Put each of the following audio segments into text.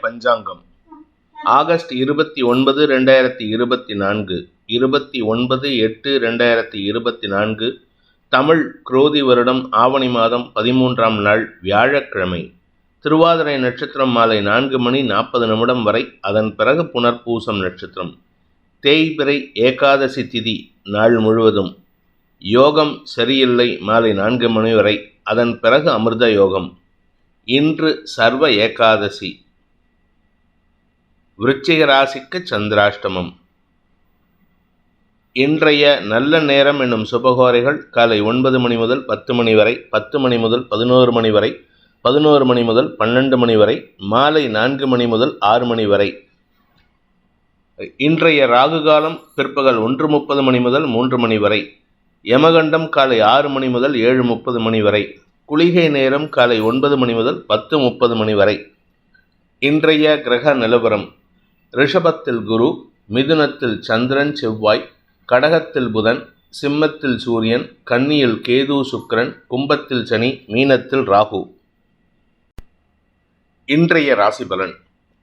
பஞ்சாங்கம். August இருபத்தி ஒன்பது ரெண்டாயிரத்தி இருபத்தி நான்கு. இருபத்தி ஒன்பது எட்டு ரெண்டாயிரத்தி இருபத்தி நான்கு. தமிழ் குரோதி வருடம் ஆவணி மாதம் பதிமூன்றாம் நாள் வியாழக்கிழமை. திருவாதிரை நட்சத்திரம் மாலை நான்கு மணி நாற்பது நிமிடம் வரை அதன் பிறகு புனர்பூசம் நட்சத்திரம். தேய்பிறை ஏகாதசி திதி நாள் முழுவதும். யோகம் சரியில்லை மாலை நான்கு மணி வரை அதன் பிறகு அமிர்த யோகம். இன்று சர்வ ஏகாதசி. விருச்சிக ராசிக்கு சந்திராஷ்டமம். இன்றைய நல்ல நேரம் என்னும் சுபகோரைகள் காலை ஒன்பது மணி முதல் பத்து மணி வரை பத்து மணி முதல் பதினோரு மணி வரை பதினோரு மணி முதல் பன்னெண்டு மணி வரை மாலை நான்கு மணி முதல் ஆறு மணி வரை. இன்றைய ராகு காலம் பிற்பகல் ஒன்று முப்பது மணி முதல் மூன்று மணி வரை யமகண்டம் காலை ஆறு மணி முதல் ஏழு முப்பது மணி வரை குளிகை நேரம் காலை ஒன்பது மணி முதல் பத்து முப்பது மணி வரை. இன்றைய கிரக நிலவரம். ரிஷபத்தில் குரு மிதுனத்தில் சந்திரன் செவ்வாய் கடகத்தில் புதன் சிம்மத்தில் சூரியன் கன்னியில் கேது சுக்கிரன் கும்பத்தில் சனி மீனத்தில் ராகு. இன்றைய ராசி பலன்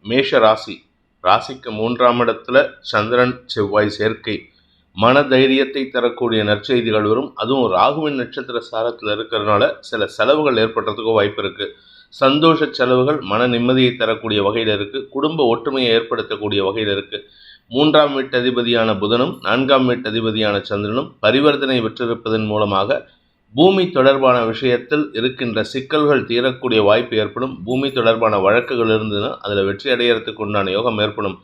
மேஷ ராசி. ராசிக்கு மூன்றாம் இடத்துல சந்திரன் செவ்வாய் சேர்க்கை. மன தைரியத்தை தரக்கூடிய நற்செய்திகள் வரும். அதுவும் ராகுவின் நட்சத்திர சாரத்தில் இருக்கிறதுனால சில செலவுகள் ஏற்படுறதுக்கும் வாய்ப்பு இருக்குது சந்தோஷ செலவுகள் மன நிம்மதியை தரக்கூடிய வகையில் இருக்குது குடும்ப ஒற்றுமையை ஏற்படுத்தக்கூடிய வகையில் இருக்குது மூன்றாம் வீட்டு அதிபதியான புதனும் நான்காம் வீட்டு அதிபதியான சந்திரனும் பரிவர்த்தனை பெற்றிருப்பதன் மூலமாக பூமி தொடர்பான விஷயத்தில் இருக்கின்ற சிக்கல்கள் தீரக்கூடிய வாய்ப்பு ஏற்படும். பூமி தொடர்பான வழக்குகள் இருந்ததுன்னா அதில் வெற்றி அடையிறதுக்கு உண்டான யோகம் ஏற்படும்.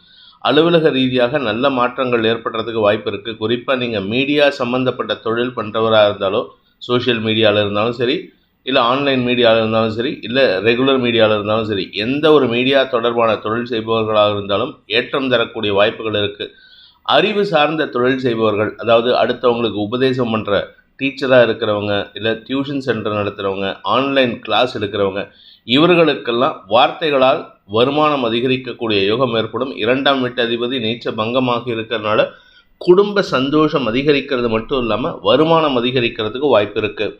அலுவலக ரீதியாக நல்ல மாற்றங்கள் ஏற்படுறதுக்கு வாய்ப்பு இருக்குது குறிப்பாக நீங்கள் மீடியா சம்மந்தப்பட்ட தொழில் பண்ணுறவராக இருந்தாலோ சோஷியல் மீடியாவில் இருந்தாலும் சரி இல்லை ஆன்லைன் மீடியாவில் இருந்தாலும் சரி இல்லை ரெகுலர் மீடியாவில் இருந்தாலும் சரி எந்த ஒரு மீடியா தொடர்பான தொழில் செய்பவர்களாக இருந்தாலும் ஏற்றம் தரக்கூடிய வாய்ப்புகள் இருக்குது அறிவு சார்ந்த தொழில் செய்பவர்கள் அதாவது அடுத்தவங்களுக்கு உபதேசம் பண்ணுற டீச்சராக இருக்கிறவங்க இல்லை டியூஷன் சென்டர் நடத்துகிறவங்க ஆன்லைன் கிளாஸ் எடுக்கிறவங்க இவர்களுக்கெல்லாம் வார்த்தைகளால் வருமானம் அதிகரிக்கக்கூடிய யோகம் ஏற்படும். இரண்டாம் வீட்டு அதிபதி நீச்ச பங்கமாக இருக்கிறதுனால குடும்ப சந்தோஷம் அதிகரிக்கிறது மட்டும் இல்லாமல் வருமானம் அதிகரிக்கிறதுக்கு வாய்ப்பு இருக்குது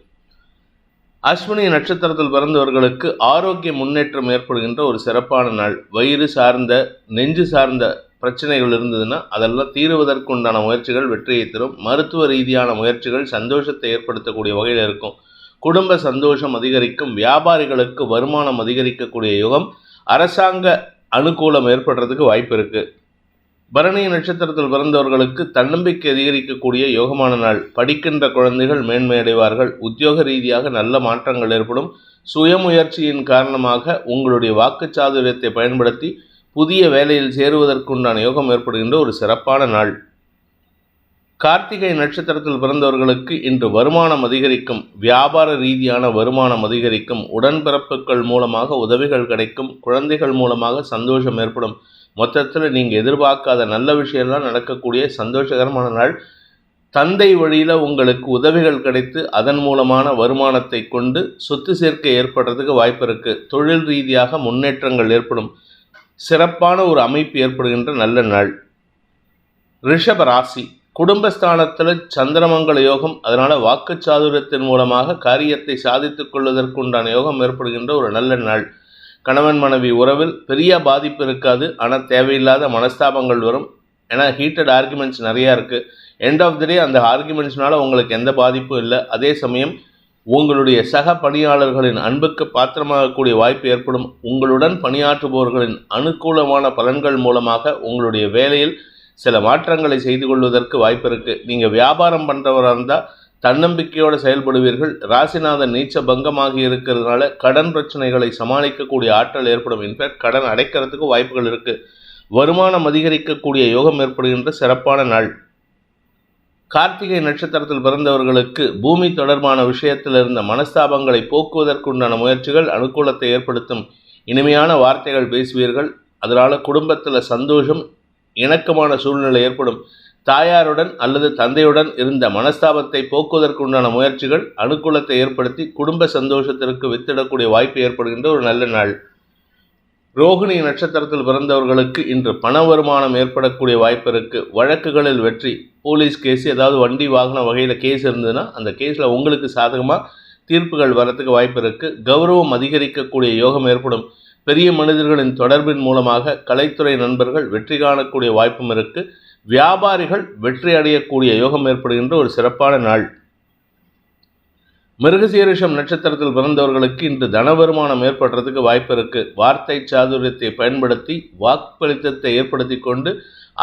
அஸ்வினி நட்சத்திரத்தில் பிறந்தவர்களுக்கு ஆரோக்கிய முன்னேற்றம் ஏற்படுகின்ற ஒரு சிறப்பான நாள். வயிறு சார்ந்த நெஞ்சு சார்ந்த பிரச்சனைகள் இருந்ததுன்னா அதெல்லாம் தீருவதற்குண்டான முயற்சிகள் வெற்றியை தரும். மருத்துவ ரீதியான முயற்சிகள் சந்தோஷத்தை ஏற்படுத்தக்கூடிய வகையில் இருக்கும். குடும்ப சந்தோஷம் அதிகரிக்கும். வியாபாரிகளுக்கு வருமானம் அதிகரிக்கக்கூடிய யுகம். அரசாங்க அனுகூலம் ஏற்படுறதுக்கு வாய்ப்பு இருக்குது பரணி நட்சத்திரத்தில் பிறந்தவர்களுக்கு தன்னம்பிக்கை அதிகரிக்கக்கூடிய யோகமான நாள். படிக்கின்ற குழந்தைகள் மேன்மையடைவார்கள். உத்தியோக ரீதியாக நல்ல மாற்றங்கள் ஏற்படும். சுயமுயற்சியின் காரணமாக உங்களுடைய வாக்குச்சாதுரியத்தை பயன்படுத்தி புதிய வேலையில் சேருவதற்குண்டான யோகம் ஏற்படுகின்ற ஒரு சிறப்பான நாள். கார்த்திகை நட்சத்திரத்தில் பிறந்தவர்களுக்கு இன்று வருமானம் அதிகரிக்கும். வியாபார ரீதியான வருமானம் அதிகரிக்கும். உடன்பிறப்புகள் மூலமாக உதவிகள் கிடைக்கும். குழந்தைகள் மூலமாக சந்தோஷம் ஏற்படும். மொத்தத்தில் நீங்கள் எதிர்பார்க்காத நல்ல விஷயம்லாம் நடக்கக்கூடிய சந்தோஷகரமான நாள். தந்தை வழியில் உங்களுக்கு உதவிகள் கிடைத்து அதன் மூலமான வருமானத்தை கொண்டு சொத்து சேர்க்கை ஏற்படுறதுக்கு வாய்ப்பு இருக்குது தொழில் ரீதியாக முன்னேற்றங்கள் ஏற்படும். சிறப்பான ஒரு அமைப்பு ஏற்படுகின்ற நல்ல நாள். ரிஷப ராசி. குடும்பஸ்தானத்தில் சந்திரமங்கல யோகம் அதனால் வாக்குச்சாதுரியத்தின் மூலமாக காரியத்தை சாதித்துக் கொள்வதற்குண்டான யோகம் ஏற்படுகின்ற ஒரு நல்ல நாள். கணவன் மனைவி உறவில் பெரிய பாதிப்பு இருக்காது ஆனால் தேவையில்லாத மனஸ்தாபங்கள் வரும். ஏன்னா ஹீட்டட் ஆர்குமெண்ட்ஸ் நிறையா இருக்குது எண்ட் ஆஃப் த டே அந்த ஆர்குமெண்ட்ஸ்னால உங்களுக்கு எந்த பாதிப்பும் இல்லை. அதே சமயம் உங்களுடைய சக பணியாளர்களின் அன்புக்கு பாத்திரமாகக்கூடிய வாய்ப்பு ஏற்படும். உங்களுடன் பணியாற்றுபவர்களின் அனுகூலமான பலன்கள் மூலமாக உங்களுடைய வேலையில் சில மாற்றங்களை செய்து கொள்வதற்கு வாய்ப்பு இருக்குது நீங்கள் வியாபாரம் பண்ணுறவராக இருந்தால் தன்னம்பிக்கையோடு செயல்படுவீர்கள். ராசிநாதன் நீச்ச பங்கமாகி இருக்கிறதுனால கடன் பிரச்சனைகளை சமாளிக்கக்கூடிய ஆற்றல் ஏற்படும். இன்ஃபேக்ட் கடன் அடைக்கிறதுக்கு வாய்ப்புகள் இருக்குது வருமானம் அதிகரிக்கக்கூடிய யோகம் ஏற்படுகின்ற சிறப்பான நாள். கார்த்திகை நட்சத்திரத்தில் பிறந்தவர்களுக்கு பூமி தொடர்பான விஷயத்தில் இருந்த மனஸ்தாபங்களை போக்குவதற்குண்டான முயற்சிகள் அனுகூலத்தை ஏற்படுத்தும். இனிமையான வார்த்தைகள் பேசுவீர்கள். அதனால் குடும்பத்தில் சந்தோஷம் இணக்கமான சூழ்நிலை ஏற்படும். தாயாருடன் அல்லது தந்தையுடன் இருந்த மனஸ்தாபத்தை போக்குவதற்குண்டான முயற்சிகள் அனுகூலத்தை ஏற்படுத்தி குடும்ப சந்தோஷத்திற்கு வித்திடக்கூடிய வாய்ப்பு ஏற்படுகின்ற ஒரு நல்ல நாள். ரோகிணி நட்சத்திரத்தில் பிறந்தவர்களுக்கு இன்று பண வருமானம் ஏற்படக்கூடிய வாய்ப்பு இருக்குது வழக்குகளில் வெற்றி. போலீஸ் கேஸ் ஏதாவது வண்டி வாகன வகையில் கேஸ் இருந்ததுன்னா அந்த கேஸில் உங்களுக்கு சாதகமாக தீர்ப்புகள் வரத்துக்கு வாய்ப்பு இருக்குது கௌரவம் அதிகரிக்கக்கூடிய யோகம் ஏற்படும். பெரிய மனிதர்களின் தொடர்பின் மூலமாக கலைத்துறை நண்பர்கள் வெற்றி காணக்கூடிய வாய்ப்பும் இருக்குது வியாபாரிகள் வெற்றி அடையக்கூடிய யோகம் ஏற்படுகின்ற ஒரு சிறப்பான நாள். மிருகசீரிஷம் நட்சத்திரத்தில் பிறந்தவர்களுக்கு இன்று தன வருமானம் ஏற்படுறதுக்கு வாய்ப்பு இருக்குது வார்த்தை சாதுரியத்தை பயன்படுத்தி வாக்களித்தத்தை ஏற்படுத்தி கொண்டு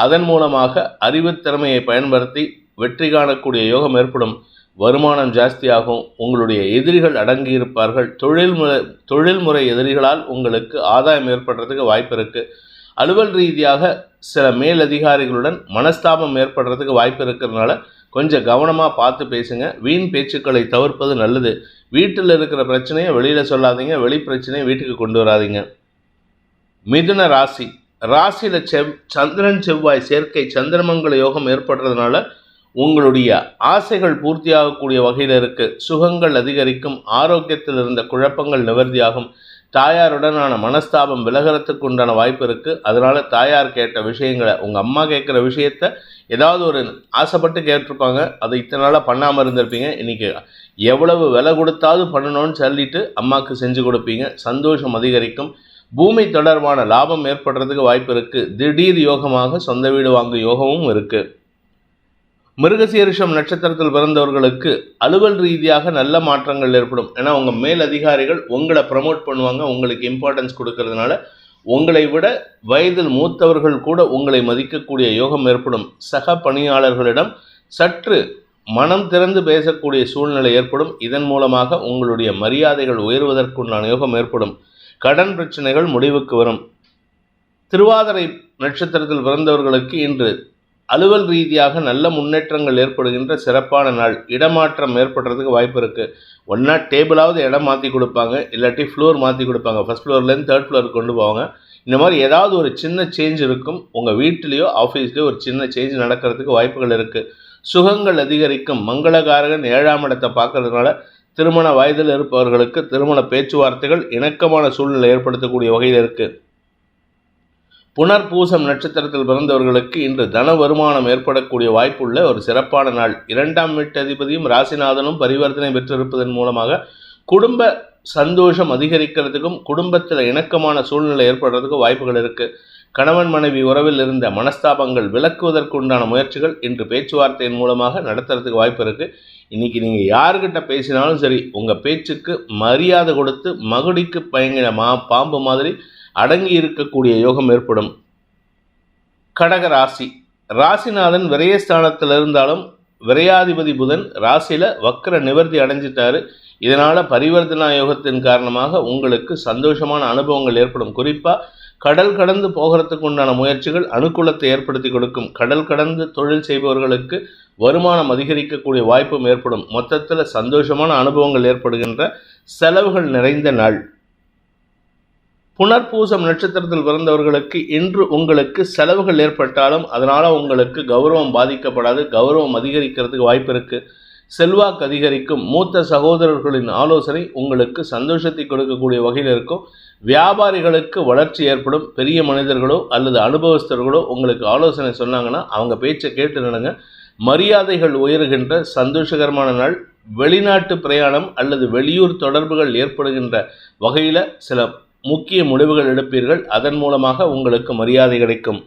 அதன் மூலமாக அறிவுத்திறமையை பயன்படுத்தி வெற்றி காணக்கூடிய யோகம் ஏற்படும். வருமானம் ஜாஸ்தியாகும். உங்களுடைய எதிரிகள் அடங்கியிருப்பார்கள். தொழில்முறை தொழில்முறை எதிரிகளால் உங்களுக்கு ஆதாயம் ஏற்படுறதுக்கு வாய்ப்பு இருக்குது அலுவல் ரீதியாக சில மேலதிகாரிகளுடன் மனஸ்தாபம் ஏற்படுறதுக்கு வாய்ப்பு இருக்கிறதுனால கொஞ்சம் கவனமாக பார்த்து பேசுங்க. வீண் பேச்சுக்களை தவிர்ப்பது நல்லது. வீட்டில் இருக்கிற பிரச்சனையை வெளியில் சொல்லாதீங்க. வெளி பிரச்சனையை வீட்டுக்கு கொண்டு வராதீங்க. மிதுன ராசி. ராசியில் செவ் சந்திரன் செவ்வாய் சேர்க்கை சந்திரமங்கல யோகம் ஏற்படுறதுனால உங்களுடைய ஆசைகள் பூர்த்தியாகக்கூடிய வகையில் இருக்குது சுகங்கள் அதிகரிக்கும். ஆரோக்கியத்தில் இருந்த குழப்பங்கள் நிவர்த்தியாகும். தாயாருடனான மனஸ்தாபம் விலகிறதுக்கு உண்டான வாய்ப்பு இருக்குது அதனால் தாயார் கேட்ட விஷயங்களை உங்கள் அம்மா கேட்குற விஷயத்த ஏதாவது ஒரு ஆசைப்பட்டு கேட்டிருப்பாங்க. அதை இத்தனை நாளாக பண்ணாமல் இருந்திருப்பீங்க. இன்னைக்கு எவ்வளவு விலை கொடுத்தாவது பண்ணணும்னு சொல்லிட்டு அம்மாவுக்கு செஞ்சு கொடுப்பீங்க. சந்தோஷம் அதிகரிக்கும். பூமி தொடர்பான லாபம் ஏற்படுறதுக்கு வாய்ப்பு இருக்குது திடீர் யோகமாக சொந்த வீடு வாங்கும் யோகமும் இருக்குது மிருகசீரிஷம் நட்சத்திரத்தில் பிறந்தவர்களுக்கு அலுவல் ரீதியாக நல்ல மாற்றங்கள் ஏற்படும். ஏன்னா உங்கள் மேல் அதிகாரிகள் உங்களை ப்ரமோட் பண்ணுவாங்க உங்களுக்கு இம்பார்ட்டன்ஸ் கொடுக்கறதுனால. உங்களை விட வயதில் மூத்தவர்கள் கூட உங்களை மதிக்கக்கூடிய யோகம் ஏற்படும். சக பணியாளர்களிடம் சற்று மனம் திறந்து பேசக்கூடிய சூழ்நிலை ஏற்படும். இதன் மூலமாக உங்களுடைய மரியாதைகள் உயர்வதற்குண்டான யோகம் ஏற்படும். கடன் பிரச்சனைகள் முடிவுக்கு வரும். திருவாதிரை நட்சத்திரத்தில் பிறந்தவர்களுக்கு இன்று அலுவல் ரீதியாக நல்ல முன்னேற்றங்கள் ஏற்படுகின்ற சிறப்பான நாள். இடமாற்றம் ஏற்படுறதுக்கு வாய்ப்பு இருக்குது ஒன்றா டேபிளாவது இடம் மாற்றி கொடுப்பாங்க. இல்லாட்டி ஃப்ளோர் மாற்றி கொடுப்பாங்க. ஃபஸ்ட் ஃப்ளோர்லேருந்து தேர்ட் ஃப்ளோருக்கு கொண்டு போவாங்க. இந்த மாதிரி ஏதாவது ஒரு சின்ன சேஞ்ச் இருக்கும். உங்கள் வீட்டிலேயோ ஆஃபீஸ்லேயோ ஒரு சின்ன சேஞ்ச் நடக்கிறதுக்கு வாய்ப்புகள் இருக்குது சுகங்கள் அதிகரிக்கும். மங்களகாரகன் ஏழாம் இடத்தை பார்க்கறதுனால திருமண வயதில் இருப்பவர்களுக்கு திருமண பேச்சுவார்த்தைகள் இணக்கமான சூழ்நிலை ஏற்படுத்தக்கூடிய வகையில் இருக்குது புனர்பூசம் நட்சத்திரத்தில் பிறந்தவர்களுக்கு இன்று தன வருமானம் ஏற்படக்கூடிய வாய்ப்புள்ள ஒரு சிறப்பான நாள். இரண்டாம் வீட்டு அதிபதியும் ராசிநாதனும் பரிவர்த்தனை பெற்றிருப்பதன் மூலமாக குடும்ப சந்தோஷம் அதிகரிக்கிறதுக்கும் குடும்பத்தில் இணக்கமான சூழ்நிலை ஏற்படுறதுக்கும் வாய்ப்புகள் இருக்குது கணவன் மனைவி உறவில் இருந்த மனஸ்தாபங்கள் விலக்குவதற்கு உண்டான முயற்சிகள் இன்று பேச்சுவார்த்தையின் மூலமாக நடத்துறதுக்கு வாய்ப்பு இருக்குது இன்னைக்கு நீங்கள் யாருக்கிட்ட பேசினாலும் சரி உங்கள் பேச்சுக்கு மரியாதை கொடுத்து மகுடிக்கு பயங்கின மா பாம்பு மாதிரி அடங்கி இருக்கக்கூடிய யோகம் ஏற்படும். கடக ராசி. ராசிநாதன் விரயஸ்தானத்தில் இருந்தாலும் விரையாதிபதி புதன் ராசியில வக்கர நிவர்த்தி அடைஞ்சிட்டாரு. இதனால் பரிவர்த்தனா யோகத்தின் காரணமாக உங்களுக்கு சந்தோஷமான அனுபவங்கள் ஏற்படும். குறிப்பாக கடல் கடந்து போகிறதுக்கு உண்டான முயற்சிகள் அனுகூலத்தை ஏற்படுத்தி கொடுக்கும். கடல் கடந்து தொழில் செய்பவர்களுக்கு வருமானம் அதிகரிக்கக்கூடிய வாய்ப்பும் ஏற்படும். மொத்தத்தில் சந்தோஷமான அனுபவங்கள் ஏற்படுகின்ற செலவுகள் நிறைந்த நாள். புனர்பூசம் நட்சத்திரத்தில் பிறந்தவர்களுக்கு இன்று உங்களுக்கு செலவுகள் ஏற்பட்டாலும் அதனால் உங்களுக்கு கௌரவம் பாதிக்கப்படாது கௌரவம் அதிகரிக்கிறதுக்கு வாய்ப்பு இருக்குது செல்வாக்கு அதிகரிக்கும். மூத்த சகோதரர்களின் ஆலோசனை உங்களுக்கு சந்தோஷத்தை கொடுக்கக்கூடிய வகையில் இருக்கும். வியாபாரிகளுக்கு வளர்ச்சி ஏற்படும். பெரிய மனிதர்களோ அல்லது அனுபவஸ்தர்களோ உங்களுக்கு ஆலோசனை சொன்னாங்கன்னா அவங்க பேச்சை கேட்டு நடங்க. மரியாதைகள் உயர்கின்ற சந்தோஷகரமான நாள் வெளிநாட்டு பிரயாணம் அல்லது வெளியூர் தொடர்புகள் ஏற்படுகின்ற வகையில் சில முக்கிய முடிவுகள் எடுப்பீர்கள். அதன் மூலமாக உங்களுக்கு மரியாதை கிடைக்கும்.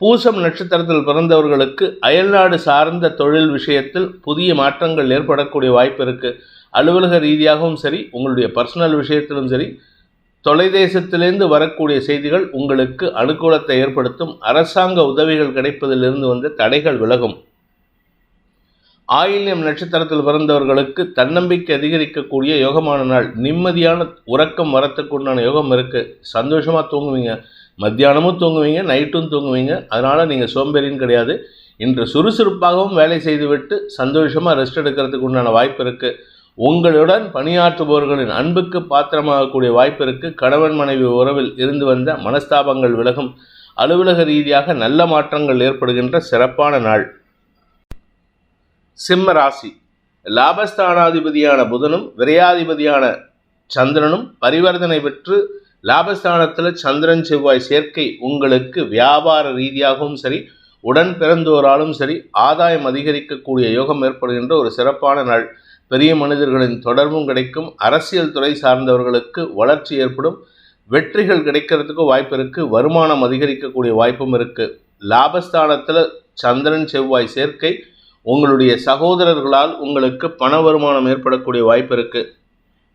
பூசம் நட்சத்திரத்தில் பிறந்தவர்களுக்கு அயல்நாடு சார்ந்த தொழில் விஷயத்தில் புதிய மாற்றங்கள் ஏற்படக்கூடிய வாய்ப்பு இருக்குது அலுவலக ரீதியாகவும் சரி உங்களுடைய பர்சனல் விஷயத்திலும் சரி தொலைதேசத்திலிருந்து வரக்கூடிய செய்திகள் உங்களுக்கு அனுகூலத்தை ஏற்படுத்தும். அரசாங்க உதவிகள் கிடைப்பதிலிருந்து வந்த தடைகள் விலகும். ஆயில்யம் நட்சத்திரத்தில் பிறந்தவர்களுக்கு தன்னம்பிக்கை அதிகரிக்கக்கூடிய யோகமான நாள். நிம்மதியான உறக்கம் வரத்துக்கு உண்டான யோகம் இருக்குது சந்தோஷமாக தூங்குவீங்க. மத்தியானமும் தூங்குவீங்க நைட்டும் தூங்குவீங்க. அதனால் நீங்கள் சோம்பேறின்னு கிடையாது. இன்று சுறுசுறுப்பாகவும் வேலை செய்துவிட்டு சந்தோஷமாக ரெஸ்ட் எடுக்கிறதுக்கு உண்டான வாய்ப்பு இருக்குது உங்களுடன் பணியாற்றுபவர்களின் அன்புக்கு பாத்திரமாகக்கூடிய வாய்ப்பு இருக்குது கணவன் மனைவி உறவில் இருந்து வந்த மனஸ்தாபங்கள் விலகும். அலுவலக ரீதியாக நல்ல மாற்றங்கள் ஏற்படுகின்ற சிறப்பான நாள். சிம்ம ராசி. லாபஸ்தானாதிபதியான புதனும் விரையாதிபதியான சந்திரனும் பரிவர்த்தனை பெற்று லாபஸ்தானத்தில் சந்திரன் செவ்வாய் சேர்க்கை உங்களுக்கு வியாபார ரீதியாகவும் சரி உடன் பிறந்தோராலும் சரி ஆதாயம் அதிகரிக்கக்கூடிய யோகம் ஏற்படுகின்ற ஒரு சிறப்பான நாள். பெரிய மனிதர்களின் தொடர்பும் கிடைக்கும். அரசியல் துறை சார்ந்தவர்களுக்கு வளர்ச்சி ஏற்படும். வெற்றிகள் கிடைக்கிறதுக்கும் வாய்ப்பு இருக்குது வருமானம் அதிகரிக்கக்கூடிய வாய்ப்பும் இருக்குது லாபஸ்தானத்தில் சந்திரன் செவ்வாய் சேர்க்கை உங்களுடைய சகோதரர்களால் உங்களுக்கு பண வருமானம் ஏற்படக்கூடிய வாய்ப்பு இருக்குது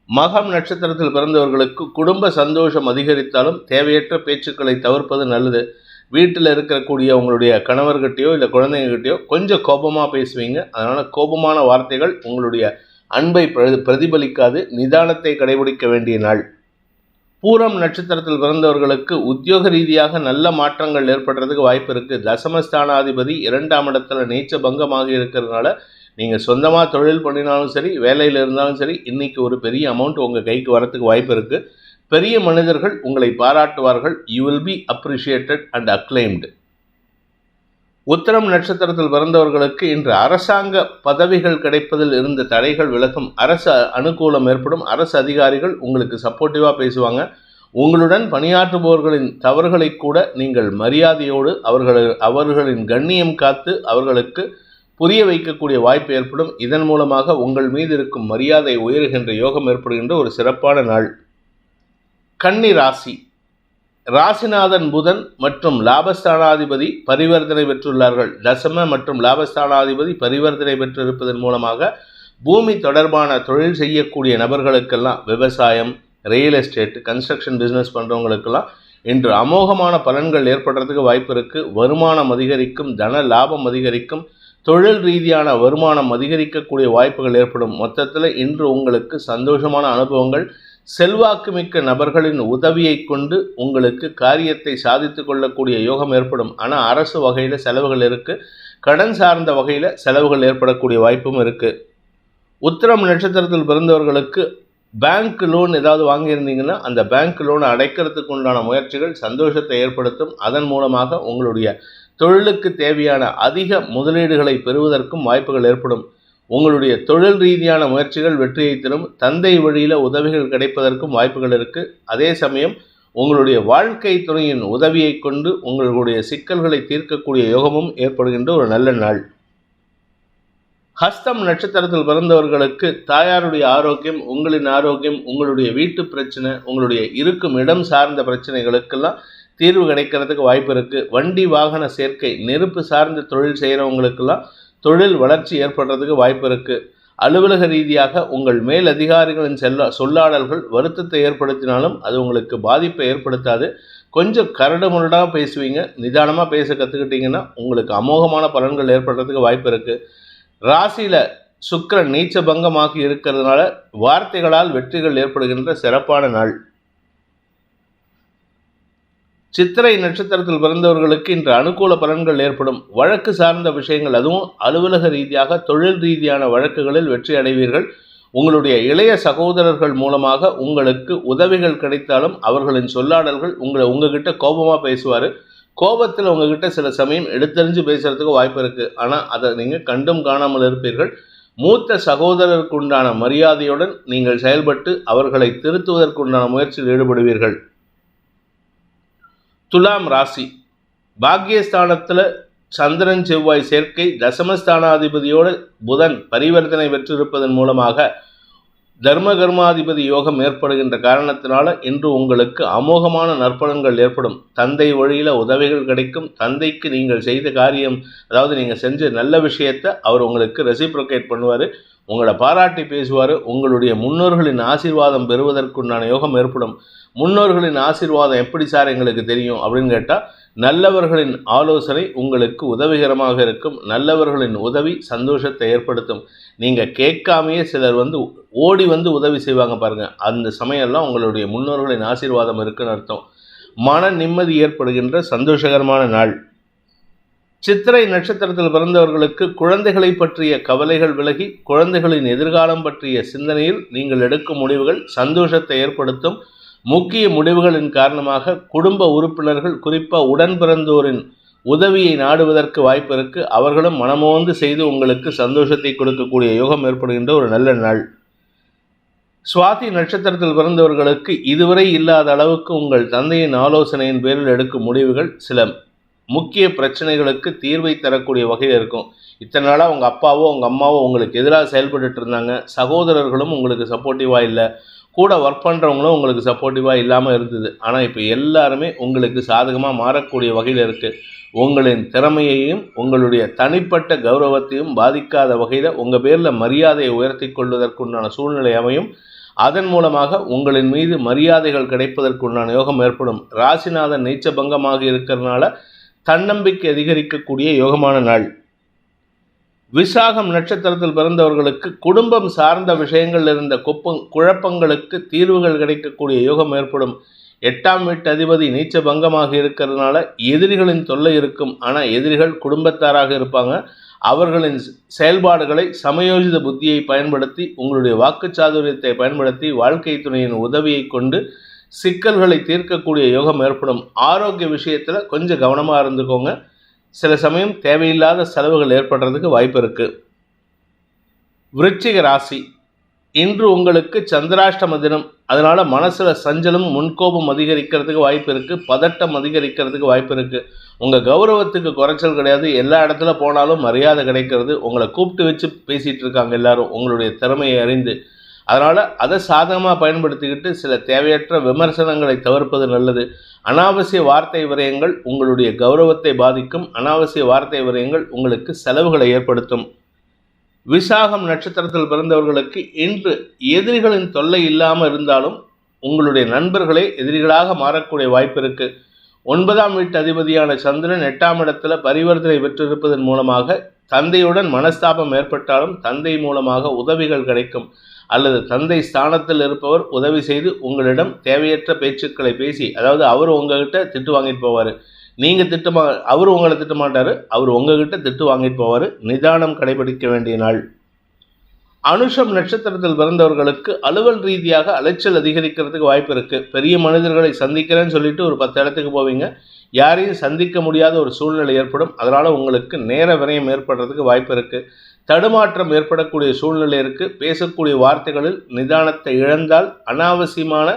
மகம் நட்சத்திரத்தில் பிறந்தவர்களுக்கு குடும்ப சந்தோஷம் அதிகரித்தாலும் தேவையற்ற பேச்சுக்களை தவிர்ப்பது நல்லது. வீட்டில் இருக்கக்கூடிய உங்களுடைய கணவர்கிட்டயோ இல்லை குழந்தைங்ககிட்டயோ கொஞ்சம் கோபமாக பேசுவீங்க. அதனால் கோபமான வார்த்தைகள் உங்களுடைய அன்பை பிரதி பிரதிபலிக்காது. நிதானத்தை கடைபிடிக்க வேண்டிய நாள். பூரம் நட்சத்திரத்தில் பிறந்தவர்களுக்கு உத்தியோக ரீதியாக நல்ல மாற்றங்கள் ஏற்படுறதுக்கு வாய்ப்பு இருக்குது தசமஸ்தானாதிபதி இரண்டாம் இடத்துல நீச்ச பங்கமாக இருக்கிறதுனால நீங்கள் சொந்தமாக தொழில் பண்ணினாலும் சரி வேலையில் இருந்தாலும் சரி இன்றைக்கி ஒரு பெரிய அமௌண்ட் உங்கள் கைக்கு வரத்துக்கு வாய்ப்பு இருக்குது பெரிய மனிதர்கள் உங்களை பாராட்டுவார்கள். You will be appreciated and acclaimed உத்தரம் நட்சத்திரத்தில் பிறந்தவர்களுக்கு இன்று அரசாங்க பதவிகள் கிடைப்பதில் இருந்த தடைகள் விலகும். அரசு அனுகூலம் ஏற்படும். அரசு அதிகாரிகள் உங்களுக்கு சப்போர்ட்டிவாக பேசுவாங்க. உங்களுடன் பணியாற்றுபவர்களின் தவறுகளை கூட நீங்கள் மரியாதையோடு அவர்கள் அவர்களின் கண்ணியம் காத்து அவர்களுக்கு புரிய வைக்கக்கூடிய வாய்ப்பு ஏற்படும். இதன் மூலமாக உங்கள் மீது இருக்கும் மரியாதை உயர்கின்ற யோகம் ஏற்படுகின்ற ஒரு சிறப்பான நாள். கன்னி ராசி. ராசிநாதன் புதன் மற்றும் லாபஸ்தானாதிபதி பரிவர்த்தனை பெற்றுள்ளார்கள். தசம மற்றும் லாபஸ்தானாதிபதி பரிவர்த்தனை பெற்றிருப்பதன் மூலமாக பூமி தொடர்பான தொழில் செய்யக்கூடிய நபர்களுக்கெல்லாம் விவசாயம் ரியல் எஸ்டேட் கன்ஸ்ட்ரக்ஷன் பிஸ்னஸ் பண்ணுறவங்களுக்கெல்லாம் இன்று அமோகமான பலன்கள் ஏற்படுறதுக்கு வாய்ப்பு இருக்குது வருமானம் அதிகரிக்கும் தன லாபம் அதிகரிக்கும் தொழில் ரீதியான வருமானம் அதிகரிக்கக்கூடிய வாய்ப்புகள் ஏற்படும். மொத்தத்தில் இன்று உங்களுக்கு சந்தோஷமான அனுபவங்கள் செல்வாக்கு மிக்க நபர்களின் உதவியை கொண்டு உங்களுக்கு காரியத்தை சாதித்து கொள்ளக்கூடிய யோகம் ஏற்படும். ஆனால் அரசு வகையில் செலவுகள் இருக்குது கடன் சார்ந்த வகையில் செலவுகள் ஏற்படக்கூடிய வாய்ப்பும் இருக்குது உத்திரம் நட்சத்திரத்தில் பிறந்தவர்களுக்கு பேங்க் லோன் ஏதாவது வாங்கியிருந்தீங்கன்னா அந்த பேங்க் லோனை அடைக்கிறதுக்கு உண்டான முயற்சிகள் சந்தோஷத்தை ஏற்படுத்தும். அதன் மூலமாக உங்களுடைய தொழிலுக்கு தேவையான அதிக முதலீடுகளை பெறுவதற்கும் வாய்ப்புகள் ஏற்படும். உங்களுடைய தொழில் ரீதியான முயற்சிகள் வெற்றியை தரும் தந்தை வழியில் உதவிகள் கிடைப்பதற்கும் வாய்ப்புகள் இருக்குது அதே சமயம் உங்களுடைய வாழ்க்கை துணையின் உதவியை கொண்டு உங்களுடைய சிக்கல்களை தீர்க்கக்கூடிய யோகமும் ஏற்படுகின்ற ஒரு நல்ல நாள். ஹஸ்தம் நட்சத்திரத்தில் பிறந்தவர்களுக்கு தாயாருடைய ஆரோக்கியம் உங்களின் ஆரோக்கியம் உங்களுடைய வீட்டு பிரச்சனை உங்களுடைய இருக்கும் இடம் சார்ந்த பிரச்சனைகளுக்கெல்லாம் தீர்வு கிடைக்கிறதுக்கு வாய்ப்பு இருக்குது வண்டி வாகன சேர்க்கை நெருப்பு சார்ந்த தொழில் செய்கிறவங்களுக்கெல்லாம் தொழில் வளர்ச்சி ஏற்படுறதுக்கு வாய்ப்பு இருக்குது அலுவலக ரீதியாக உங்கள் மேல் அதிகாரிகளின் செல்ல சொல்லாடல்கள் வருத்தத்தை ஏற்படுத்தினாலும் அது உங்களுக்கு பாதிப்பை ஏற்படுத்தாது. கொஞ்சம் கரடு முரடாக பேசுவீங்க. நிதானமாக பேச கற்றுக்கிட்டிங்கன்னா உங்களுக்கு அமோகமான பலன்கள் ஏற்படுறதுக்கு வாய்ப்பு இருக்குது ராசியில் சுக்கரன் நீச்ச பங்கமாகி இருக்கிறதுனால வார்த்தைகளால் வெற்றிகள் ஏற்படுகின்ற சிறப்பான நாள். சித்திரை நட்சத்திரத்தில் பிறந்தவர்களுக்கு இன்று அனுகூல பலன்கள் ஏற்படும். வழக்கு சார்ந்த விஷயங்கள் அதுவும் அலுவலக ரீதியாக தொழில் ரீதியான வழக்குகளில் வெற்றி அடைவீர்கள். உங்களுடைய இளைய சகோதரர்கள் மூலமாக உங்களுக்கு உதவிகள் கிடைத்தாலும் அவர்களின் சொல்லாடல்கள் உங்களை உங்ககிட்ட கோபமாக பேசுவார். கோபத்தில் உங்ககிட்ட சில சமயம் எடுத்தறிஞ்சு பேசுறதுக்கு வாய்ப்பு இருக்குது ஆனால் அதை நீங்கள் கண்டும் காணாமல் இருப்பீர்கள். மூத்த சகோதரருக்குண்டான மரியாதையுடன் நீங்கள் செயல்பட்டு அவர்களை திருத்துவதற்குண்டான முயற்சியில் ஈடுபடுவீர்கள். துலாம் ராசி. பாக்யஸ்தானத்தில் சந்திரன் செவ்வாய் சேர்க்கை தசமஸ்தானாதிபதியோடு புதன் பரிவர்த்தனை பெற்றிருப்பதன் மூலமாக தர்ம கர்மாதிபதி யோகம் ஏற்படுகின்ற காரணத்தினால இன்று உங்களுக்கு அமோகமான நற்பலன்கள் ஏற்படும். தந்தை வழியில் உதவிகள் கிடைக்கும். தந்தைக்கு நீங்கள் செய்த காரியம் அதாவது நீங்கள் செஞ்ச நல்ல விஷயத்தை அவர் உங்களுக்கு ரெசிப்ரோகேட் பண்ணுவார். உங்களை பாராட்டி பேசுவார். உங்களுடைய முன்னோர்களின் ஆசீர்வாதம் பெறுவதற்குண்டான யோகம் ஏற்படும். முன்னோர்களின் ஆசீர்வாதம் எப்படி சார் எங்களுக்கு தெரியும் அப்படின்னு கேட்டால் நல்லவர்களின் ஆலோசனை உங்களுக்கு உதவிகரமாக இருக்கும். நல்லவர்களின் உதவி சந்தோஷத்தை ஏற்படுத்தும். நீங்கள் கேட்காமையே சிலர் வந்து ஓடி வந்து உதவி செய்வாங்க பாருங்கள் அந்த சமயம்லாம் உங்களுடைய முன்னோர்களின் ஆசீர்வாதம் இருக்குன்னு அர்த்தம். மன நிம்மதி ஏற்படுகின்ற சந்தோஷகரமான நாள். சித்திரை நட்சத்திரத்தில் பிறந்தவர்களுக்கு குழந்தைகளை பற்றிய கவலைகள் விலகி குழந்தைகளின் எதிர்காலம் பற்றிய சிந்தனையில் நீங்கள் எடுக்கும் முடிவுகள் சந்தோஷத்தை ஏற்படுத்தும். முக்கிய முடிவுகளின் காரணமாக குடும்ப உறுப்பினர்கள் குறிப்பாக உடன் பிறந்தோரின் உதவியை நாடுவதற்கு வாய்ப்பு இருக்கு. அவர்களும் மனமோந்து செய்து உங்களுக்கு சந்தோஷத்தை கொடுக்கக்கூடிய யோகம் ஏற்படுகின்ற ஒரு நல்ல நாள். சுவாதி நட்சத்திரத்தில் பிறந்தவர்களுக்கு இதுவரை இல்லாத அளவுக்கு உங்கள் தந்தையின் ஆலோசனையின் பேரில் எடுக்கும் முடிவுகள் சில முக்கிய பிரச்சனைகளுக்கு தீர்வை தரக்கூடிய வகையில் இருக்கும். இத்தனை நாளாக உங்கள் அப்பாவோ உங்கள் அம்மாவோ உங்களுக்கு எதிராக செயல்பட்டு இருந்தாங்க. சகோதரர்களும் உங்களுக்கு சப்போர்ட்டிவாக இல்லை. கூட ஒர்க் பண்ணுறவங்களும் உங்களுக்கு சப்போர்ட்டிவாக இல்லாமல் இருந்தது. ஆனால் இப்போ எல்லாருமே உங்களுக்கு சாதகமாக மாறக்கூடிய வகையில் இருக்குது உங்களின் திறமையையும் உங்களுடைய தனிப்பட்ட கௌரவத்தையும் பாதிக்காத வகையில் உங்கள் பேரில் மரியாதையை உயர்த்தி கொள்வதற்குண்டான சூழ்நிலை அமையும். அதன் மூலமாக உங்களின் மீது மரியாதைகள் கிடைப்பதற்குண்டான யோகம் ஏற்படும். ராசிநாதன் நீச்ச பங்கமாக இருக்கிறதுனால தன்னம்பிக்கை அதிகரிக்கக்கூடிய யோகமான நாள். விசாகம் நட்சத்திரத்தில் பிறந்தவர்களுக்கு குடும்பம் சார்ந்த விஷயங்கள் இருந்த குப்பம் குழப்பங்களுக்கு தீர்வுகள் கிடைக்கக்கூடிய யோகம் ஏற்படும். எட்டாம் வீட்டு அதிபதி நீச்ச பங்கமாக இருக்கிறதுனால எதிரிகளின் தொல்லை இருக்கும். ஆனால் எதிரிகள் குடும்பத்தாராக இருப்பாங்க. அவர்களின் செயல்பாடுகளை சமயோஜித புத்தியை பயன்படுத்தி உங்களுடைய வாக்கு சாதுரியத்தை பயன்படுத்தி வாழ்க்கை துணையின் உதவியை கொண்டு சிக்கல்களை தீர்க்கக்கூடிய யோகம் ஏற்படும். ஆரோக்கிய விஷயத்தில் கொஞ்சம் கவனமாக இருந்துக்கோங்க. சில சமயம் தேவையில்லாத செலவுகள் ஏற்படுறதுக்கு வாய்ப்பு இருக்குது விருச்சிக ராசி இன்று உங்களுக்கு சந்திராஷ்டம தினம். அதனால் மனசில் சஞ்சலம் முன்கோபம் அதிகரிக்கிறதுக்கு வாய்ப்பு இருக்குது பதட்டம் அதிகரிக்கிறதுக்கு வாய்ப்பு இருக்குது உங்கள் கௌரவத்துக்கு குறைச்சல் கிடையாது. எல்லா இடத்துல போனாலும் மரியாதை கிடைக்கிறது. உங்களை கூப்பிட்டு வச்சு பேசிகிட்டு இருக்காங்க எல்லாரும். உங்களுடைய திறமையை அறிந்து. அதனால் அதை சாதகமாக பயன்படுத்திக்கிட்டு சில தேவையற்ற விமர்சனங்களை தவிர்ப்பது நல்லது. அனாவசிய வார்த்தை விரயங்கள் உங்களுடைய கௌரவத்தை பாதிக்கும். அனாவசிய வார்த்தை விரயங்கள் உங்களுக்கு செலவுகளை ஏற்படுத்தும். விசாகம் நட்சத்திரத்தில் பிறந்தவர்களுக்கு இன்று எதிரிகளின் தொல்லை இல்லாமல் இருந்தாலும் உங்களுடைய நண்பர்களே எதிரிகளாக மாறக்கூடிய வாய்ப்பு இருக்குது ஒன்பதாம் வீட்டு அதிபதியான சந்திரன் எட்டாம் இடத்துல பரிவர்த்தனை பெற்றிருப்பதன் மூலமாக தந்தையுடன் மனஸ்தாபம் ஏற்பட்டாலும் தந்தை மூலமாக உதவிகள் கிடைக்கும். அல்லது தந்தை ஸ்தானத்தில் இருப்பவர் உதவி செய்து உங்களிடம் தேவையற்ற பேச்சுக்களை பேசி அதாவது அவர் உங்ககிட்ட திட்டு வாங்கிட்டு போவார். நீங்கள் திட்டமா அவர் உங்களை திட்ட மாட்டார் அவர் உங்ககிட்ட திட்டு வாங்கிட்டு போவார். நிதானம் கடைபிடிக்க வேண்டிய நாள். அனுஷம் நட்சத்திரத்தில் பிறந்தவர்களுக்கு அலுவல் ரீதியாக அலைச்சல் அதிகரிக்கிறதுக்கு வாய்ப்பு இருக்குது பெரிய மனிதர்களை சந்திக்கிறேன்னு சொல்லிட்டு ஒரு பத்து இடத்துக்கு போவீங்க. யாரையும் சந்திக்க முடியாத ஒரு சூழ்நிலை ஏற்படும். அதனால் உங்களுக்கு நேர விரயம் ஏற்படுறதுக்கு வாய்ப்பு இருக்குது தடுமாற்றம் ஏற்படக்கூடிய சூழ்நிலை இருக்குது பேசக்கூடிய வார்த்தைகளில் நிதானத்தை இழந்தால் அனாவசியமான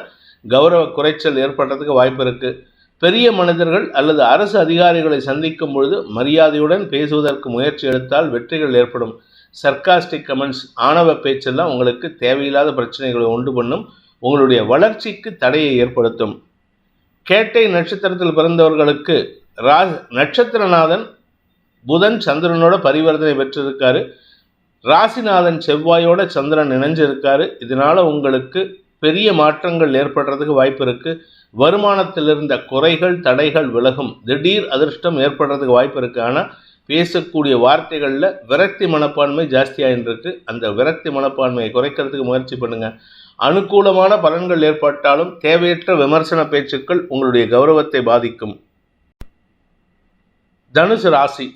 கௌரவ குறைச்சல் ஏற்படுறதுக்கு வாய்ப்பு இருக்குது பெரிய மனிதர்கள் அல்லது அரசு அதிகாரிகளை சந்திக்கும் பொழுது மரியாதையுடன் பேசுவதற்கு முயற்சி எடுத்தால் வெற்றிகள் ஏற்படும். சர்க்காஸ்டிக் கமெண்ட்ஸ் ஆணவ பேச்செல்லாம் உங்களுக்கு தேவையில்லாத பிரச்சனைகளை உண்டு பண்ணும். உங்களுடைய வளர்ச்சிக்கு தடையை ஏற்படுத்தும். கேட்டை நட்சத்திரத்தில் பிறந்தவர்களுக்கு ராஜ் நட்சத்திரநாதன் புதன் சந்திரனோட பரிவர்த்தனை பெற்றிருக்காரு. ராசிநாதன் செவ்வாயோட சந்திரன் இணைஞ்சிருக்காரு. இதனால உங்களுக்கு பெரிய மாற்றங்கள் ஏற்படுறதுக்கு வாய்ப்பு இருக்குது வருமானத்தில் இருந்த குறைகள் தடைகள் விலகும். திடீர் அதிர்ஷ்டம் ஏற்படுறதுக்கு வாய்ப்பு இருக்குது ஆனால் பேசக்கூடிய வார்த்தைகளில் விரக்தி மனப்பான்மை ஜாஸ்தியாயின்றிருக்கு அந்த விரக்தி மனப்பான்மையை குறைக்கிறதுக்கு முயற்சி பண்ணுங்கள் அனுகூலமான பலன்கள் ஏற்பட்டாலும் தேவையற்ற விமர்சன பேச்சுக்கள் உங்களுடைய கௌரவத்தை பாதிக்கும். தனுசு ராசி.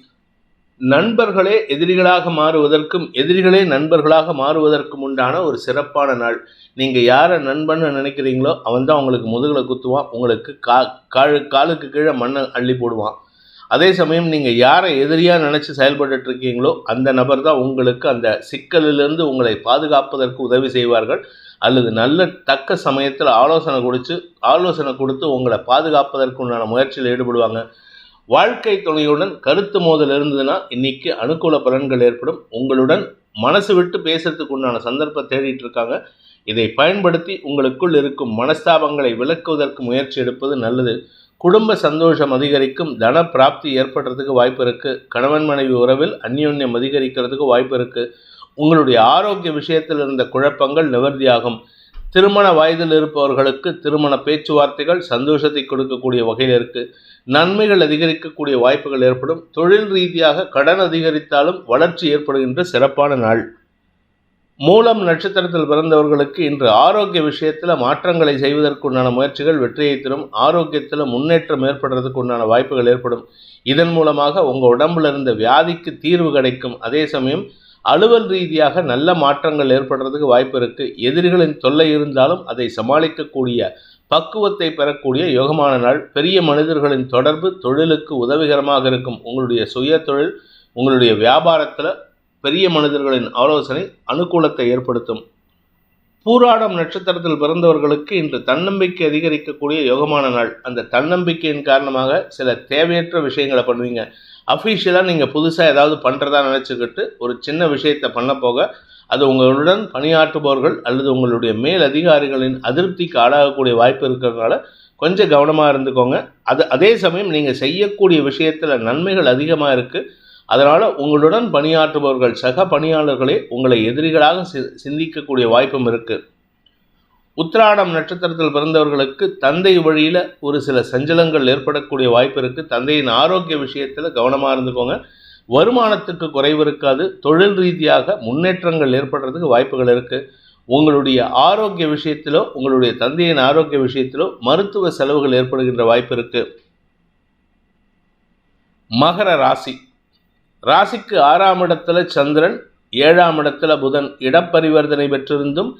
நண்பர்களே எதிரிகளாக மாறுவதற்கும் எதிரிகளே நண்பர்களாக மாறுவதற்கும் உண்டான ஒரு சிறப்பான நாள். நீங்கள் யாரை நண்பன்னு நினைக்கிறீங்களோ அவன் தான் உங்களுக்கு முதுகில் குத்துவான் உங்களுக்கு கா காலு காலுக்கு கீழே மண்ணை அள்ளி போடுவான். அதே சமயம் நீங்கள் யாரை எதிரியாக நினச்சி செயல்பட்டு இருக்கீங்களோ அந்த நபர் தான் உங்களுக்கு அந்த சிக்கலிலிருந்து உங்களை பாதுகாப்பதற்கு உதவி செய்வார்கள். அல்லது நல்ல தக்க சமயத்தில் ஆலோசனை கொடுத்து ஆலோசனை கொடுத்து உங்களை பாதுகாப்பதற்கு உண்டான முயற்சியில் ஈடுபடுவாங்க. வாழ்க்கை துணையுடன் கருத்து மோதல் இருந்ததுன்னா இன்னைக்கு அனுகூல பலன்கள் ஏற்படும். உங்களுடன் மனசு விட்டு பேசுறதுக்கு உண்டான சந்தர்ப்பம் தேடிட்டு இருக்காங்க. இதை பயன்படுத்தி உங்களுக்குள் இருக்கும் மனஸ்தாபங்களை விளக்குவதற்கு முயற்சி எடுப்பது நல்லது. குடும்ப சந்தோஷம் அதிகரிக்கும் தன பிராப்தி ஏற்படுறதுக்கு வாய்ப்பு இருக்குது கணவன் மனைவி உறவில் அந்யோன்யம் அதிகரிக்கிறதுக்கு வாய்ப்பு இருக்குது உங்களுடைய ஆரோக்கிய விஷயத்தில் இருந்த குழப்பங்கள் நிவர்த்தியாகும். திருமண வயதில் இருப்பவர்களுக்கு திருமண பேச்சுவார்த்தைகள் சந்தோஷத்தை கொடுக்கக்கூடிய வகையில் இருக்குது நன்மைகள் அதிகரிக்கக்கூடிய வாய்ப்புகள் ஏற்படும். தொழில் ரீதியாக கடன் அதிகரித்தாலும் வளர்ச்சி ஏற்படுகின்ற சிறப்பான நாள். மூலம் நட்சத்திரத்தில் பிறந்தவர்களுக்கு இன்று ஆரோக்கிய விஷயத்தில் மாற்றங்களை செய்வதற்குண்டான முயற்சிகள் வெற்றியை தரும். ஆரோக்கியத்தில் முன்னேற்றம் ஏற்படுறதுக்கு உண்டான வாய்ப்புகள் ஏற்படும். இதன் மூலமாக உங்கள் உடம்புல இருந்த வியாதிக்கு தீர்வு கிடைக்கும். அதே சமயம் அலுவல் ரீதியாக நல்ல மாற்றங்கள் ஏற்படுறதுக்கு வாய்ப்பு இருக்குது எதிரிகளின் தொல்லை இருந்தாலும் அதை சமாளிக்கக்கூடிய பக்குவத்தை பெறக்கூடிய யோகமான நாள். பெரிய மனிதர்களின் தொடர்பு தொழிலுக்கு உதவிகரமாக இருக்கும். உங்களுடைய சுய தொழில் உங்களுடைய வியாபாரத்தில் பெரிய மனிதர்களின் ஆலோசனை அனுகூலத்தை ஏற்படுத்தும். பூராடம் நட்சத்திரத்தில் பிறந்தவர்களுக்கு இன்று தன்னம்பிக்கை அதிகரிக்கக்கூடிய யோகமான நாள். அந்த தன்னம்பிக்கையின் காரணமாக சில தேவையற்ற விஷயங்களை பண்ணுவீங்க. அஃபீஷியலாக நீங்கள் புதுசாக ஏதாவது பண்ணுறதா நினச்சிக்கிட்டு ஒரு சின்ன விஷயத்தை பண்ண போக அது உங்களுடன் பணியாற்றுபவர்கள் அல்லது உங்களுடைய மேல் அதிகாரிகளின் அதிருப்திக்கு ஆளாகக்கூடிய வாய்ப்பு இருக்கிறதுனால கொஞ்சம் கவனமாக இருந்துக்கோங்க. அது அதே சமயம் நீங்கள் செய்யக்கூடிய விஷயத்தில் நன்மைகள் அதிகமாக இருக்குது அதனால் உங்களுடன் பணியாற்றுபவர்கள் சக பணியாளர்களே உங்களை எதிரிகளாக சி- சிந்திக்கக்கூடிய வாய்ப்பும் இருக்குது உத்திராடம் நட்சத்திரத்தில் பிறந்தவர்களுக்கு தந்தை வழியில் ஒரு சில சஞ்சலங்கள் ஏற்படக்கூடிய வாய்ப்பு இருக்குது தந்தையின் ஆரோக்கிய விஷயத்தில் கவனமாக இருந்துக்கோங்க. வருமானத்துக்கு குறைவு இருக்காது. தொழில் ரீதியாக முன்னேற்றங்கள் ஏற்படுறதுக்கு வாய்ப்புகள் இருக்குது உங்களுடைய ஆரோக்கிய விஷயத்திலோ உங்களுடைய தந்தையின் ஆரோக்கிய விஷயத்திலோ மருத்துவ செலவுகள் ஏற்படுகின்ற வாய்ப்பு இருக்குது மகர ராசி. ராசிக்கு ஆறாம் இடத்துல சந்திரன் ஏழாம் இடத்துல புதன். இடப்பரிவர்த்தனை பெற்றிருந்தும்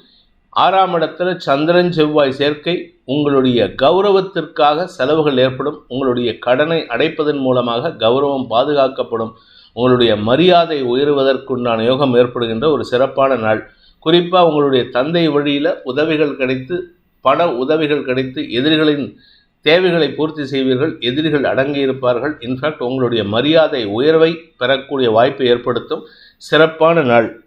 ஆறாம் இடத்துல சந்திரன் செவ்வாய் சேர்க்கை உங்களுடைய கௌரவத்திற்காக செலவுகள் ஏற்படும் உங்களுடைய கடனை அடைப்பதன் மூலமாக கௌரவம் பாதுகாக்கப்படும் உங்களுடைய மரியாதை உயருவதற்குண்டான யோகம் ஏற்படுகின்ற ஒரு சிறப்பான நாள். குறிப்பாக உங்களுடைய தந்தை வழியில் உதவிகள் கிடைத்து பண உதவிகள் கிடைத்து எதிரிகளின் தேவைகளை பூர்த்தி செய்வீர்கள் எதிரிகள் அடங்கியிருப்பார்கள் இன்ஃபேக்ட் உங்களுடைய மரியாதை உயர்வை பெறக்கூடிய வாய்ப்பை ஏற்படுத்தும் சிறப்பான நாள்.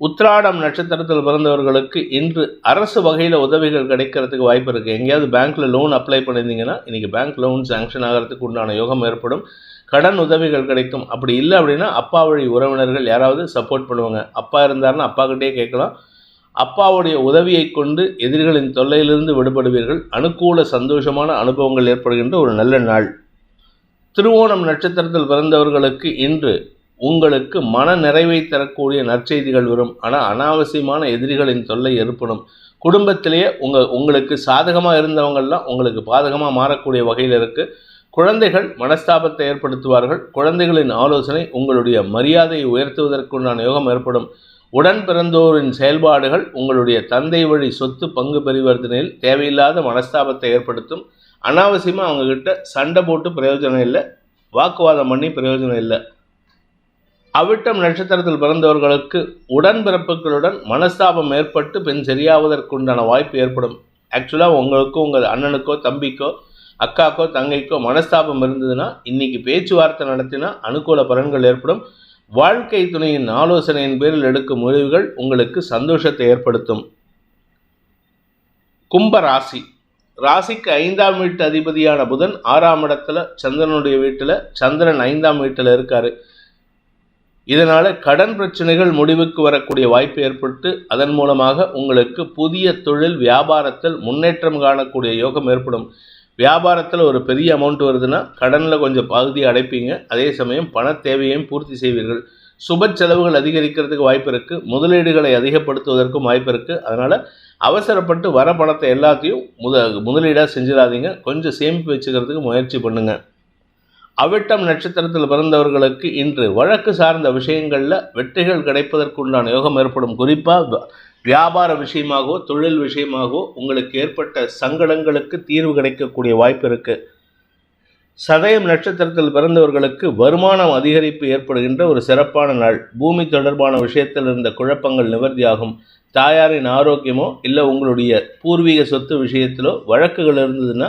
உத்திராடம் நட்சத்திரத்தில் பிறந்தவர்களுக்கு இன்று அரசு வகையில் உதவிகள் கிடைக்கிறதுக்கு வாய்ப்பு இருக்குது எங்கேயாவது பேங்க்கில் லோன் அப்ளை பண்ணியிருந்தீங்கன்னா இன்றைக்கி பேங்க் லோன் சாங்ஷன் ஆகிறதுக்கு உண்டான யோகம் ஏற்படும். கடன் உதவிகள் கிடைக்கும். அப்படி இல்லை அப்படின்னா அப்பா வழி உறவினர்கள் யாராவது சப்போர்ட் பண்ணுவாங்க. அப்பா இருந்தாருன்னா அப்பாக்கிட்டே கேட்கலாம். அப்பாவுடைய உதவியை கொண்டு எதிரிகளின் தொல்லையிலிருந்து விடுபடுவீர்கள். அனுகூல சந்தோஷமான அனுபவங்கள் ஏற்படுகின்ற ஒரு நல்ல நாள். திருவோணம் நட்சத்திரத்தில் பிறந்தவர்களுக்கு இன்று உங்களுக்கு மன நிறைவை தரக்கூடிய நற்செய்திகள் வரும். ஆனால் அனாவசியமான எதிரிகளின் தொல்லை ஏற்படும். குடும்பத்திலேயே உங்கள் உங்களுக்கு சாதகமாக இருந்தவங்கள்லாம் உங்களுக்கு பாதகமாக மாறக்கூடிய வகையில் இருக்குது குழந்தைகள் மனஸ்தாபத்தை ஏற்படுத்துவார்கள். குழந்தைகளின் ஆலோசனை உங்களுடைய மரியாதையை உயர்த்துவதற்குண்டான யோகம் ஏற்படும். உடன் பிறந்தோரின் செயல்பாடுகள் உங்களுடைய தந்தை வழி சொத்து பங்கு பரிவர்த்தனையில் தேவையில்லாத மனஸ்தாபத்தை ஏற்படுத்தும். அனாவசியமாக அவங்கக்கிட்ட சண்டை போட்டு பிரயோஜனம் இல்லை. வாக்குவாதம் பண்ணி பிரயோஜனம் இல்லை. அவிட்டம் நட்சத்திரத்தில் பிறந்தவர்களுக்கு உடன்பிறப்புகளுடன் மனஸ்தாபம் ஏற்பட்டு பின் சரியாவதற்குண்டான வாய்ப்பு ஏற்படும். ஆக்சுவலாக உங்களுக்கோ உங்கள் அண்ணனுக்கோ தம்பிக்கோ அக்காக்கோ தங்கைக்கோ மனஸ்தாபம் இருந்ததுன்னா இன்னைக்கு பேச்சுவார்த்தை நடத்தினா அனுகூல பலன்கள் ஏற்படும். வாழ்க்கை துணையின் ஆலோசனையின் பேரில் எடுக்கும் முடிவுகள் உங்களுக்கு சந்தோஷத்தை ஏற்படுத்தும். கும்ப ராசி. ராசிக்கு ஐந்தாம் வீட்டு அதிபதியான புதன் ஆறாம் இடத்துல சந்திரனுடைய வீட்டில் சந்திரன் ஐந்தாம் வீட்டில் இருக்காரு. இதனால் கடன் பிரச்சனைகள் முடிவுக்கு வரக்கூடிய வாய்ப்பு ஏற்பட்டு அதன் மூலமாக உங்களுக்கு புதிய தொழில் வியாபாரத்தில் முன்னேற்றம் காணக்கூடிய யோகம் ஏற்படும். வியாபாரத்தில் ஒரு பெரிய அமௌண்ட் வருதுன்னா கடனில் கொஞ்சம் பகுதி அடைப்பீங்க. அதே சமயம் பண தேவையையும் பூர்த்தி செய்வீர்கள். சுப செலவுகள் அதிகரிக்கிறதுக்கு வாய்ப்பு இருக்குது முதலீடுகளை அதிகப்படுத்துவதற்கும் வாய்ப்பு இருக்குது அதனால் அவசரப்பட்டு வர பணத்தை எல்லாத்தையும் முத முதலீடாக செஞ்சிடாதீங்க. கொஞ்சம் சேமிப்பு வச்சுக்கிறதுக்கு முயற்சி பண்ணுங்கள் அவிட்டம் நட்சத்திரத்தில் பிறந்தவர்களுக்கு இன்று வழக்கு சார்ந்த விஷயங்களில் வெற்றிகள் கிடைப்பதற்குண்டான யோகம் ஏற்படும். குறிப்பாக வியாபார விஷயமாகவோ தொழில் விஷயமாகவோ உங்களுக்கு ஏற்பட்ட சங்கடங்களுக்கு தீர்வு கிடைக்கக்கூடிய வாய்ப்பு இருக்குது சதயம் நட்சத்திரத்தில் பிறந்தவர்களுக்கு வருமானம் அதிகரிப்பு ஏற்படுகின்ற ஒரு சிறப்பான நாள். பூமி தொடர்பான விஷயத்தில் இருந்த குழப்பங்கள் நிவர்த்தியாகும். தாயாரின் ஆரோக்கியமோ இல்லை உங்களுடைய பூர்வீக சொத்து விஷயத்திலோ வழக்குகள் இருந்ததுன்னா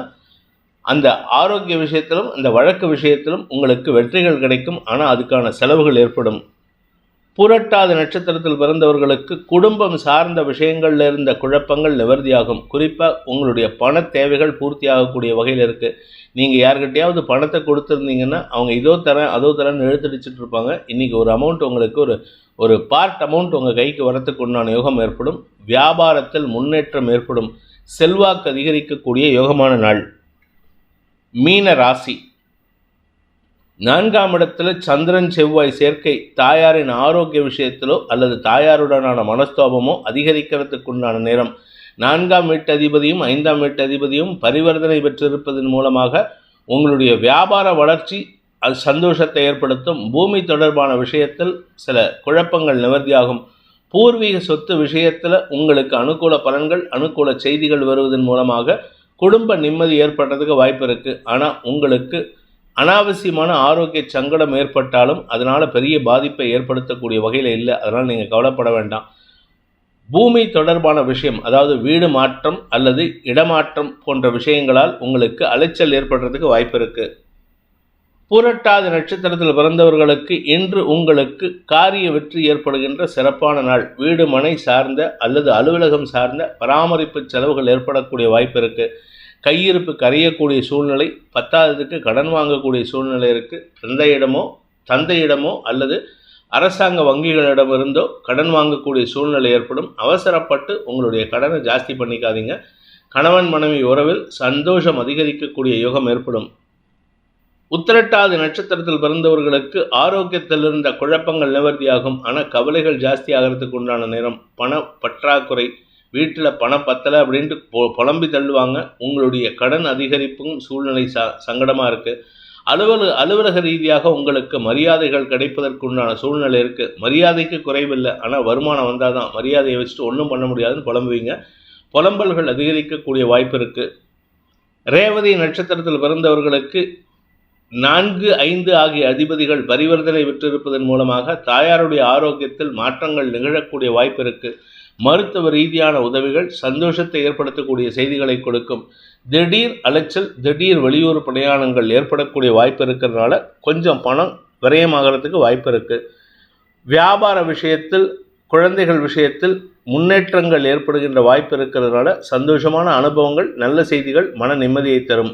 அந்த ஆரோக்கிய விஷயத்திலும் அந்த வழக்கு விஷயத்திலும் உங்களுக்கு வெற்றிகள் கிடைக்கும். ஆனால் அதுக்கான செலவுகள் ஏற்படும். புரட்டாத நட்சத்திரத்தில் பிறந்தவர்களுக்கு குடும்பம் சார்ந்த விஷயங்களில் இருந்த குழப்பங்கள் நிவர்த்தியாகும். குறிப்பாக உங்களுடைய பண தேவைகள் பூர்த்தியாகக்கூடிய வகையில் இருக்குது நீங்கள் யார்கிட்டையாவது பணத்தை கொடுத்துருந்தீங்கன்னா அவங்க இதோ தரேன் அதோ தரேன்னு எழுத்தடிச்சிட்டு இருப்பாங்க. இன்றைக்கி ஒரு அமௌண்ட் உங்களுக்கு ஒரு ஒரு பார்ட் அமௌண்ட் உங்கள் கைக்கு வரத்துக்கு உண்டான யோகம் ஏற்படும். வியாபாரத்தில் முன்னேற்றம் ஏற்படும். செல்வாக்கு அதிகரிக்கக்கூடிய யோகமான நாள். மீன ராசி நான்காம் இடத்துல சந்திரன் செவ்வாய் சேர்க்கை தாயாரின் ஆரோக்கிய விஷயத்திலோ அல்லது தாயாருடனான மனஸ்தாபமோ அதிகரிக்கிறதுக்குண்டான நேரம். நான்காம் வீட்டு அதிபதியும் ஐந்தாம் வீட்டு அதிபதியும் பரிவர்த்தனை பெற்றிருப்பதன் மூலமாக உங்களுடைய வியாபார வளர்ச்சி அது சந்தோஷத்தை ஏற்படுத்தும். பூமி தொடர்பான விஷயத்தில் சில குழப்பங்கள் நிவர்த்தியாகும். பூர்வீக சொத்து விஷயத்தில் உங்களுக்கு அனுகூல பலன்கள் அனுகூல செய்திகள் வருவதன் மூலமாக குடும்ப நிம்மதி ஏற்படுறதுக்கு வாய்ப்பு இருக்குது ஆனால் உங்களுக்கு அனாவசியமான ஆரோக்கிய சங்கடம் ஏற்பட்டாலும் அதனால் பெரிய பாதிப்பை ஏற்படுத்தக்கூடிய வகையில் இல்லை. அதனால் நீங்கள் கவலைப்பட வேண்டாம். பூமி தொடர்பான விஷயம் அதாவது வீடு மாற்றம் அல்லது இடமாற்றம் போன்ற விஷயங்களால் உங்களுக்கு அலைச்சல் ஏற்படுறதுக்கு வாய்ப்பு இருக்குது பூரட்டாதி நட்சத்திரத்தில் பிறந்தவர்களுக்கு இன்று உங்களுக்கு காரிய வெற்றி ஏற்படுகின்ற சிறப்பான நாள். வீடு மனை சார்ந்த அல்லது அலுவலகம் சார்ந்த பராமரிப்பு செலவுகள் ஏற்படக்கூடிய வாய்ப்பு இருக்குது கையிருப்பு கரையக்கூடிய சூழ்நிலை பத்தாததுக்கு கடன் வாங்கக்கூடிய சூழ்நிலை இருக்குது தந்தையிடமோ தந்தையிடமோ அல்லது அரசாங்க வங்கிகளிடமிருந்தோ கடன் வாங்கக்கூடிய சூழ்நிலை ஏற்படும். அவசரப்பட்டு உங்களுடைய கடனை ஜாஸ்தி பண்ணிக்காதீங்க. கணவன் மனைவி உறவில் சந்தோஷம் அதிகரிக்கக்கூடிய யோகம் ஏற்படும். உத்திரட்டாதி நட்சத்திரத்தில் பிறந்தவர்களுக்கு ஆரோக்கியத்தில் இருந்த குழப்பங்கள் நிவர்த்தியாகும் ஆனால் கவலைகள் ஜாஸ்தி ஆகிறதுக்கு உண்டான நேரம். பண பற்றாக்குறை வீட்டில் பணம் பத்தலை அப்படின்ட்டு பொ புலம்பி தள்ளுவாங்க. உங்களுடைய கடன் அதிகரிப்பும் சூழ்நிலை ச சங்கடமாக இருக்குது அலுவலக அலுவலக ரீதியாக உங்களுக்கு மரியாதைகள் கிடைப்பதற்கு உண்டான சூழ்நிலை இருக்குது மரியாதைக்கு குறைவில்லை. ஆனால் வருமானம் வந்தால் தான் மரியாதையை வச்சுட்டு ஒன்றும் பண்ண முடியாதுன்னு புலம்புவீங்க. புலம்பல்கள் அதிகரிக்கக்கூடிய வாய்ப்பு இருக்குது ரேவதி நட்சத்திரத்தில் பிறந்தவர்களுக்கு நான்கு ஐந்து ஆகிய அதிபதிகள் பரிவர்த்தனை விட்டிருப்பதன் மூலமாக தாயாருடைய ஆரோக்கியத்தில் மாற்றங்கள் நிகழக்கூடிய வாய்ப்பு இருக்கு. மருத்துவ ரீதியான உதவிகள் சந்தோஷத்தை ஏற்படுத்தக்கூடிய செய்திகளை கொடுக்கும். திடீர் அலைச்சல் திடீர் வெளியூர் பிரயாணங்கள் ஏற்படக்கூடிய வாய்ப்பு இருக்கிறதுனால கொஞ்சம் பணம் விரயமாகிறதுக்கு வாய்ப்பு இருக்குது வியாபார விஷயத்தில் குழந்தைகள் விஷயத்தில் முன்னேற்றங்கள் ஏற்படுகின்ற வாய்ப்பு இருக்கிறதுனால சந்தோஷமான அனுபவங்கள் நல்ல செய்திகள் மன நிம்மதியை தரும்.